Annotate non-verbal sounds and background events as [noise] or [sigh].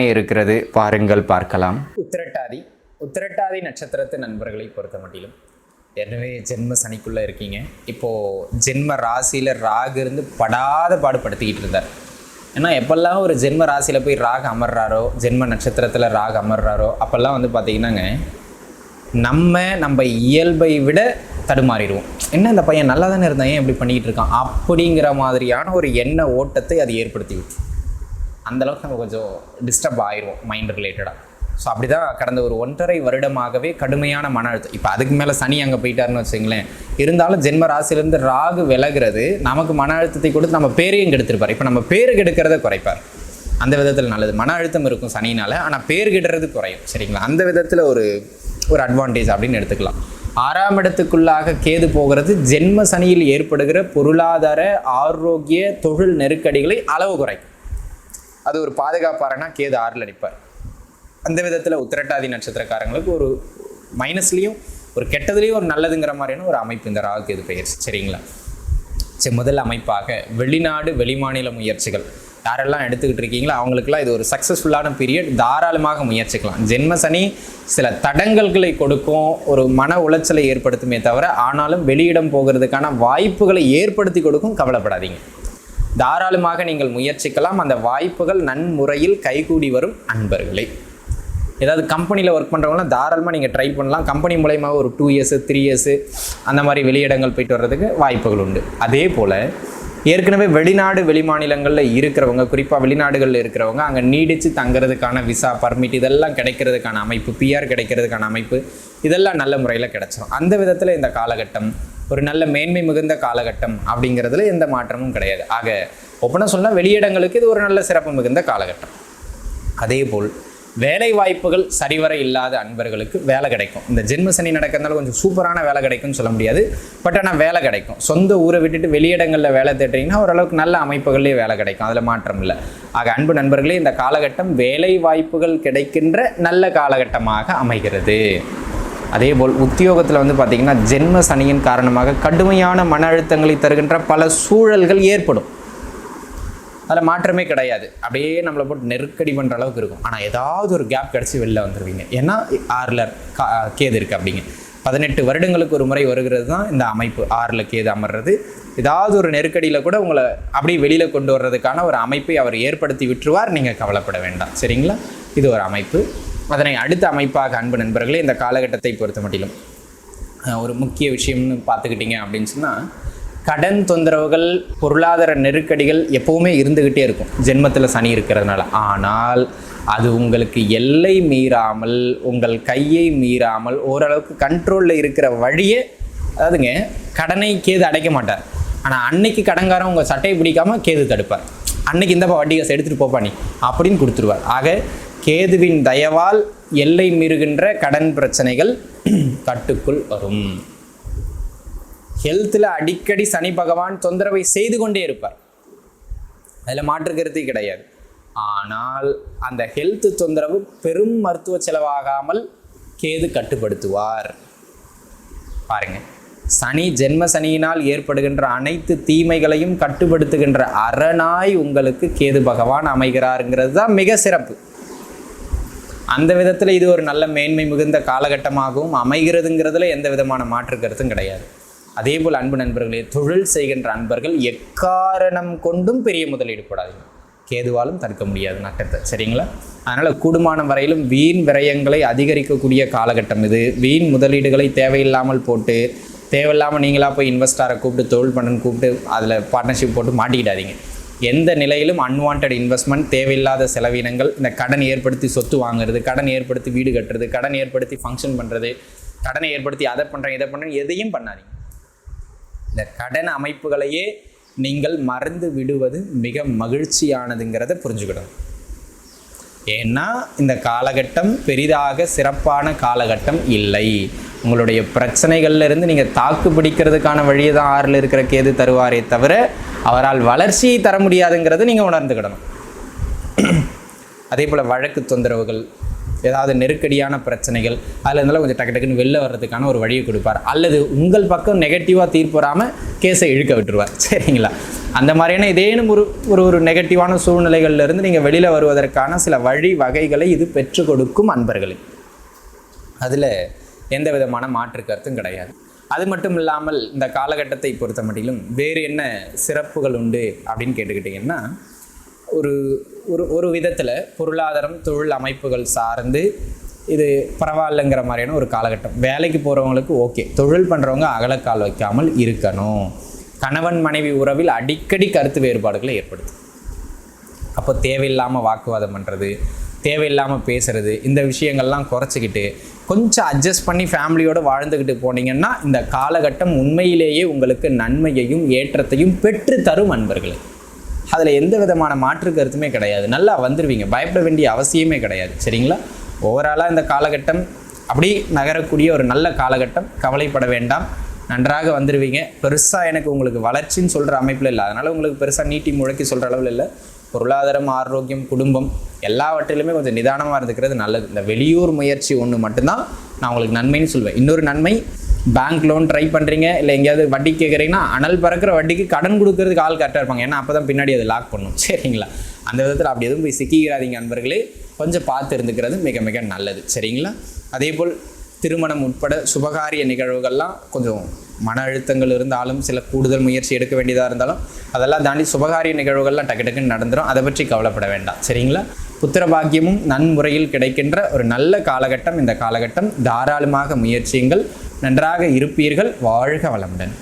அமைய இருக்கிறது பாருங்கள் பார்க்கலாம். உத்திரட்டாதி உத்திரட்டாதி நட்சத்திரத்து நண்பர்களை பொறுத்த மட்டிலும் எனவே ஜென்ம சனிக்குள்ளே இருக்கீங்க. இப்போது ஜென்ம ராசியில் ராகு இருந்து படாத பாடுபடுத்திக்கிட்டு இருந்தார். ஏன்னா எப்பெல்லாம் ஒரு ஜென்ம ராசியில் போய் ராகு அமர்றாரோ ஜென்ம நட்சத்திரத்தில் ராகு அமர்றாரோ அப்போல்லாம் வந்து பார்த்தீங்கன்னாங்க நம்ம நம்ம இயல்பை விட தடுமாறிடுவோம். என்ன இந்த பையன் நல்லா தானே இருந்தான் ஏன் இப்படி பண்ணிக்கிட்டு இருக்கான் அப்படிங்கிற மாதிரியான ஒரு எண்ண ஓட்டத்தை அது ஏற்படுத்தி விட்டு அந்தளவுக்கு நம்ம கொஞ்சம் டிஸ்டர்ப் ஆயிடுவோம் மைண்ட் ரிலேட்டடாக ஸோ அப்படி தான் கடந்த ஒரு ஒன்றரை வருடமாகவே கடுமையான மன அழுத்தம். இப்போ அதுக்கு மேலே சனி அங்கே போயிட்டாருன்னு வச்சுங்களேன் இருந்தாலும் ஜென்ம ராசிலேருந்து ராகு விலகிறது நமக்கு மன அழுத்தத்தை கொடுத்து நம்ம பேரையும் கெடுத்துருப்பார். இப்போ நம்ம பேரு கெடுக்கிறத குறைப்பார். அந்த விதத்தில் நல்லது. மன அழுத்தம் இருக்கும் சனினால் ஆனால் பேர் கெடுறது குறையும். சரிங்களா? அந்த விதத்தில் ஒரு ஒரு அட்வான்டேஜ் அப்படின்னு எடுத்துக்கலாம். ஆறாம் இடத்துக்குள்ளாக கேது போகிறது ஜென்ம சனியில் ஏற்படுகிற பொருளாதார ஆரோக்கிய தொழில் நெருக்கடிகளை அளவு குறைக்கும். அது ஒரு பாதுகாப்பாரனா கேது ஆறில் அடிப்பார் அந்த விதத்தில் உத்திரட்டாதி நட்சத்திரக்காரங்களுக்கு ஒரு மைனஸ்லேயும் ஒரு கெட்டதுலேயும் ஒரு நல்லதுங்கிற மாதிரியான ஒரு அமைப்பு இந்த ராகு கேது பெயர். சரிங்களா? சரி முதல் அமைப்பாக வெளிநாடு வெளிமாநில முயற்சிகள். யாரெல்லாம் எடுத்துக்கிட்டு இருக்கீங்களோ அவங்களுக்குலாம் இது ஒரு சக்ஸஸ்ஃபுல்லான பீரியட் தாராளமாக முயற்சிக்கலாம். ஜென்ம சனி சில தடங்கல்களை கொடுக்கும் ஒரு மன உளைச்சலை ஏற்படுத்துமே தவிர ஆனாலும் வெளியிடம் போகிறதுக்கான வாய்ப்புகளை ஏற்படுத்தி கொடுக்கும் கவலைப்படாதீங்க. தாராளமாக நீங்கள் முயற்சிக்கலாம். அந்த வாய்ப்புகள் நன்முறையில் கைகூடி வரும் அன்பர்களே. ஏதாவது கம்பெனியில் ஒர்க் பண்ணுறவங்களாம் தாராளமாக நீங்கள் ட்ரை பண்ணலாம். கம்பெனி மூலயமா ஒரு டூ இயர்ஸு த்ரீ இயர்ஸு அந்த மாதிரி வெளியிடங்கள் போயிட்டு வர்றதுக்கு வாய்ப்புகள் உண்டு. அதே போல் ஏற்கனவே வெளிநாடு வெளிமாநிலங்களில் இருக்கிறவங்க குறிப்பாக வெளிநாடுகளில் இருக்கிறவங்க அங்கே நீடித்து தங்குறதுக்கான விசா பர்மிட் இதெல்லாம் கிடைக்கிறதுக்கான அமைப்பு பிஆர் கிடைக்கிறதுக்கான அமைப்பு இதெல்லாம் நல்ல முறையில் கிடைச்சிடும் அந்த விதத்தில் இந்த காலகட்டம் ஒரு நல்ல மேன்மை மிகுந்த காலகட்டம் அப்படிங்கிறதுல எந்த மாற்றமும் கிடையாது. ஆக ஒப்பனை சொன்னால் வெளியிடங்களுக்கு இது ஒரு நல்ல சிறப்பு மிகுந்த காலகட்டம். அதே போல் வேலை வாய்ப்புகள் சரிவர இல்லாத அன்பர்களுக்கு வேலை கிடைக்கும். இந்த ஜென்ம சனி நடக்கிறதுனால கொஞ்சம் சூப்பரான வேலை கிடைக்கும்னு சொல்ல முடியாது. பட் ஆனால் வேலை கிடைக்கும். சொந்த ஊரை விட்டுட்டு வெளியிடங்களில் வேலை தேடுறீங்கன்னா ஓரளவுக்கு நல்ல அமைப்புகள்லேயே வேலை கிடைக்கும். அதில் மாற்றம் இல்லை. ஆக அன்பு நண்பர்களே இந்த காலகட்டம் வேலை வாய்ப்புகள் கிடைக்கின்ற நல்ல காலகட்டமாக அமைகிறது. அதே போல் உத்தியோகத்தில் வந்து பார்த்திங்கன்னா ஜென்ம சனியின் காரணமாக கடுமையான மன அழுத்தங்களை தருகின்ற பல சூழல்கள் ஏற்படும். அதில் மாற்றமே கிடையாது. அப்படியே நம்மளை போட்டு நெருக்கடி பண்ணுற அளவுக்கு இருக்கும். ஆனால் ஏதாவது ஒரு கேப் கிடச்சி வெளில வந்துடுவீங்க ஏன்னா ஆறில் கா கேது இருக்குது அப்படிங்க. பதினெட்டு வருடங்களுக்கு ஒரு முறை வருகிறது தான் இந்த அமைப்பு. ஆறில் கேது அமர்றது. ஏதாவது ஒரு நெருக்கடியில் கூட உங்களை அப்படியே வெளியில் கொண்டு வர்றதுக்கான ஒரு அமைப்பை அவர் ஏற்படுத்தி விட்டுருவார். நீங்கள் கவலைப்பட வேண்டாம். சரிங்களா? இது ஒரு அமைப்பு. அதனை அடுத்த அமைப்பாக அன்பு நண்பர்களே இந்த காலகட்டத்தை பொறுத்த மட்டிலும் ஒரு முக்கிய விஷயம்னு பார்த்துக்கிட்டிங்க அப்படின்னு சொன்னால் கடன் தொந்தரவுகள் பொருளாதார நெருக்கடிகள் எப்போவுமே இருந்துக்கிட்டே இருக்கும். ஜென்மத்தில் சனி இருக்கிறதுனால. ஆனால் அது உங்களுக்கு எல்லை மீறாமல் உங்கள் கையை மீறாமல் ஓரளவுக்கு கண்ட்ரோலில் இருக்கிற வழியே அதாவதுங்க கடனை கேது அடைக்க மாட்டார். ஆனால் அன்னைக்கு கடன்காரன் உங்கள் சட்டையை பிடிக்காமல் கேது தடுப்பார். அன்னைக்கு இந்த வட்டி காசு எடுத்துகிட்டு போப்பா நீ அப்படின்னு கொடுத்துருவார். ஆக கேதுவின் தயவால் எல்லை மீறுகின்ற கடன் பிரச்சனைகள் கட்டுக்குள் வரும். ஹெல்த்தில் அடிக்கடி சனி பகவான் தொந்தரவை செய்து கொண்டே இருப்பார். அதில் மாற்றுக்கருத்தே கிடையாது. ஆனால் அந்த ஹெல்த் தொந்தரவு பெரும் மருத்துவ செலவாகாமல் கேது கட்டுப்படுத்துவார். பாருங்க. சனி ஜென்ம சனியினால் ஏற்படுகின்ற அனைத்து தீமைகளையும் கட்டுப்படுத்துகின்ற அரணாய் உங்களுக்கு கேது பகவான் அமைகிறாருங்கிறது தான் மிக சிறப்பு. அந்த விதத்தில் இது ஒரு நல்ல மேன்மை மிகுந்த காலகட்டமாகவும் அமைகிறதுங்கிறதுல எந்த விதமான மாற்று கருத்தும் கிடையாது. அதே போல் அன்பு நண்பர்களே தொழில் செய்கின்ற அன்பர்கள் எக்காரணம் கொண்டும் பெரிய முதலீடு போடாதீங்க. கேதுவாலும் தடுக்க முடியாது நட்டத்தை. சரிங்களா? அதனால் கூடுமான வரையிலும் வீண் விரயங்களை அதிகரிக்கக்கூடிய காலகட்டம் இது. வீண் முதலீடுகளை தேவையில்லாமல் போட்டு தேவையில்லாமல் நீங்களாக போய் இன்வெஸ்டாரை கூப்பிட்டு தொழில் பண்ணுன்னு கூப்பிட்டு அதில் பார்ட்னர்ஷிப் போட்டு மாட்டிக்கிடாதீங்க. எந்த நிலையிலும் அன்வான்ட் இன்வெஸ்ட்மெண்ட் தேவையில்லாத செலவினங்கள் இந்த கடன் ஏற்படுத்தி சொத்து வாங்குறது கடன் ஏற்படுத்தி வீடு கட்டுறது கடன் ஏற்படுத்தி ஃபங்க்ஷன் பண்ணுறது கடனை ஏற்படுத்தி அதை பண்ணுறேன் இதை பண்ணுறேன் எதையும் பண்ணாதீங்க. இந்த கடன் அமைப்புகளையே நீங்கள் மறந்து விடுவது மிக மகிழ்ச்சியானதுங்கிறத புரிஞ்சுக்கிடணும். ஏன்னா இந்த காலகட்டம் பெரிதாக சிறப்பான காலகட்டம் இல்லை. உங்களுடைய பிரச்சனைகள்லேருந்து நீங்கள் தாக்கு பிடிக்கிறதுக்கான வழியை தான் ஆறில் இருக்கிற கேது தருவாரே தவிர அவரால் வளர்ச்சியை தர முடியாதுங்கிறத நீங்கள் உணர்ந்துக்கிடணும். அதே போல் வழக்கு தொந்தரவுகள் ஏதாவது நெருக்கடியான பிரச்சனைகள் அதில் இருந்தாலும் கொஞ்சம் டக்கு டக்குன்னு வெளில வர்றதுக்கான ஒரு வழியை கொடுப்பார். அல்லது உங்கள் பக்கம் நெகட்டிவாக தீர்ப்பு வராமல் கேஸை இழுக்க விட்டுருவார். [laughs] சரிங்களா? அந்த மாதிரியான ஏதேனும் ஒரு ஒரு ஒரு நெகட்டிவான சூழ்நிலைகள்லேருந்து நீங்கள் வெளியில் வருவதற்கான சில வழி வகைகளை இது பெற்றுக் கொடுக்கும் அன்பர்களே. அதில் எந்த விதமான மாற்று கருத்தும் கிடையாது. அது மட்டும் இல்லாமல் இந்த காலகட்டத்தை பொறுத்த மட்டிலும் வேறு என்ன சிறப்புகள் உண்டு அப்படின்னு கேட்டுக்கிட்டிங்கன்னா ஒரு ஒரு ஒரு விதத்தில் பொருளாதாரம் தொழில் அமைப்புகள் சார்ந்து இது பரவாயில்லைங்கிற மாதிரியான ஒரு காலகட்டம். வேலைக்கு போகிறவங்களுக்கு ஓகே. தொழில் பண்ணுறவங்க அகலக்கால் வைக்காமல் இருக்கணும். கணவன் மனைவி உறவில் அடிக்கடி கருத்து வேறுபாடுகளை ஏற்படுது அப்போ தேவையில்லாமல் வாக்குவாதம் பண்ணுறது தேவையில்லாமல் பேசுகிறது இந்த விஷயங்கள்லாம் குறைச்சிக்கிட்டு கொஞ்சம் அட்ஜஸ்ட் பண்ணி ஃபேமிலியோடு வாழ்ந்துக்கிட்டு போனீங்கன்னா இந்த காலகட்டம் உண்மையிலேயே உங்களுக்கு நன்மையையும் ஏற்றத்தையும் பெற்று தரும் அன்பர்களே. அதில் எந்த விதமான மாற்று கருத்துமே கிடையாது. நல்லா வந்துடுவீங்க பயப்பட வேண்டிய அவசியமே கிடையாது. சரிங்களா? ஓவராலாக இந்த காலகட்டம் அப்படி நகரக்கூடிய ஒரு நல்ல காலகட்டம். கவலைப்பட வேண்டாம். நன்றாக வந்துடுவீங்க பெருசாக எனக்கு உங்களுக்கு வளர்ச்சின்னு சொல்கிற அமைப்பில் இல்லை. அதனால் உங்களுக்கு பெருசாக நீட்டி முழக்கி சொல்கிற அளவில் இல்லை. பொருளாதாரம் ஆரோக்கியம் குடும்பம் எல்லாவற்றிலுமே கொஞ்சம் நிதானமாக இருந்துக்கிறது நல்லது. இந்த வெளியூர் முயற்சி ஒன்று மட்டும்தான் நான் உங்களுக்கு நன்மைன்னு சொல்வேன். இன்னொரு நன்மை பேங்க் லோன் ட்ரை பண்ணுறீங்க இல்லை எங்கேயாவது வட்டி கேட்குறீங்கன்னா அனல் பறக்கிற வட்டிக்கு கடன் கொடுக்கறதுக்கு ஆள் கரெக்டாக இருப்பாங்க. ஏன்னா அப்போ தான் பின்னாடி அதை லாக் பண்ணும். [laughs] சரிங்களா? அந்த விதத்தில் அப்படி எதுவும் போய் சிக்கிக்கிறாதீங்க அன்பர்களே கொஞ்சம் பார்த்து இருந்துக்கிறது மிக மிக நல்லது. சரிங்களா? அதே போல் திருமணம் உட்பட சுபகாரிய நிகழ்வுகள்லாம் கொஞ்சம் மன அழுத்தங்கள் இருந்தாலும் சில கூடுதல் முயற்சி எடுக்க வேண்டியதாக இருந்தாலும் அதெல்லாம் தாண்டி சுபகாரிய நிகழ்வுகள்லாம் டக்கு டக்குன்னு நடந்துடும் அதை பற்றி கவலைப்பட வேண்டாம். சரிங்களா? புத்திர பாக்கியமும் நன்முறையில் கிடைக்கின்ற ஒரு நல்ல காலகட்டம். இந்த காலகட்டம் தாராளமாக முயற்சியுங்கள். நன்றாக இருப்பீர்கள். வாழ்க வளமுடன்.